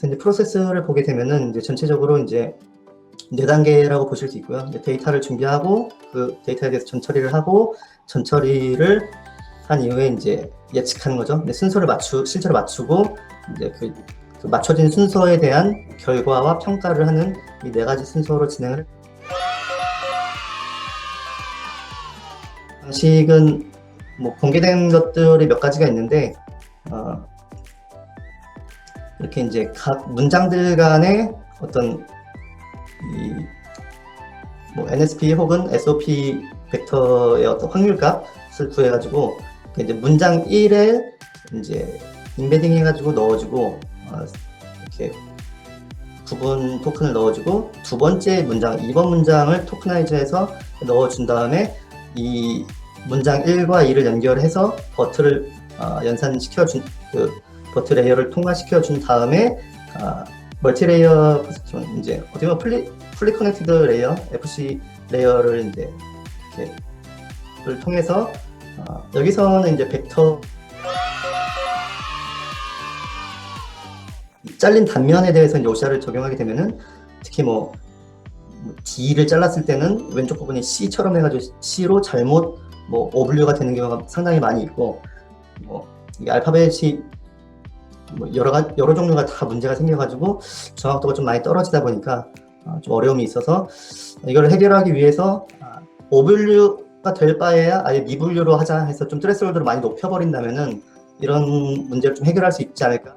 그래서 이제 프로세스를 보게 되면은 이제 전체적으로 이제 네 단계라고 보실 수 있고요. 데이터를 준비하고 그 데이터에 대해서 전처리를 하고 전처리를 한 이후에 이제 예측하는 거죠. 순서를 맞추 실제로 맞추고 이제 그, 그 맞춰진 순서에 대한 결과와 평가를 하는 이 네 가지 순서로 진행을. 방식은 뭐 공개된 것들이 몇 가지가 있는데 어, 이렇게 이제 각 문장들 간의 어떤 이뭐 NSP 혹은 SOP 벡터의 어떤 확률값을 구해가지고 그 이제 문장 1에 이제 인베딩 해가지고 넣어주고 어, 이렇게 구분 토큰을 넣어주고 두 번째 문장 2번 문장을 토크나이즈해서 넣어준 다음에 이 문장 1과 2를 연결해서 버트를 어, 연산시켜 준그 버트 레이어를 통과시켜 준 다음에 아, 멀티 레이어 좀 이제 어떻게 보면 플리 플리 커넥티드 레이어 FC 레이어를 이제 이렇게를 통해서 어, 여기서는 이제 벡터 잘린 단면에 대해서 이제 오샤를 적용하게 되면은 특히 뭐뭐 D를 잘랐을 때는 왼쪽 부분이 C처럼 해가지고 C로 잘못 뭐 W가 되는 경우가 상당히 많이 있고 뭐이 알파벳이 뭐 여러 가 여러 종류가 다 문제가 생겨가지고 정확도가 좀 많이 떨어지다 보니까 어, 좀 어려움이 있어서 이걸 해결하기 위해서 아, 오분류가 될 바에야 아예 미분류로 하자 해서 좀 트레스홀드를 많이 높여버린다면은 이런 문제를 좀 해결할 수 있지 않을까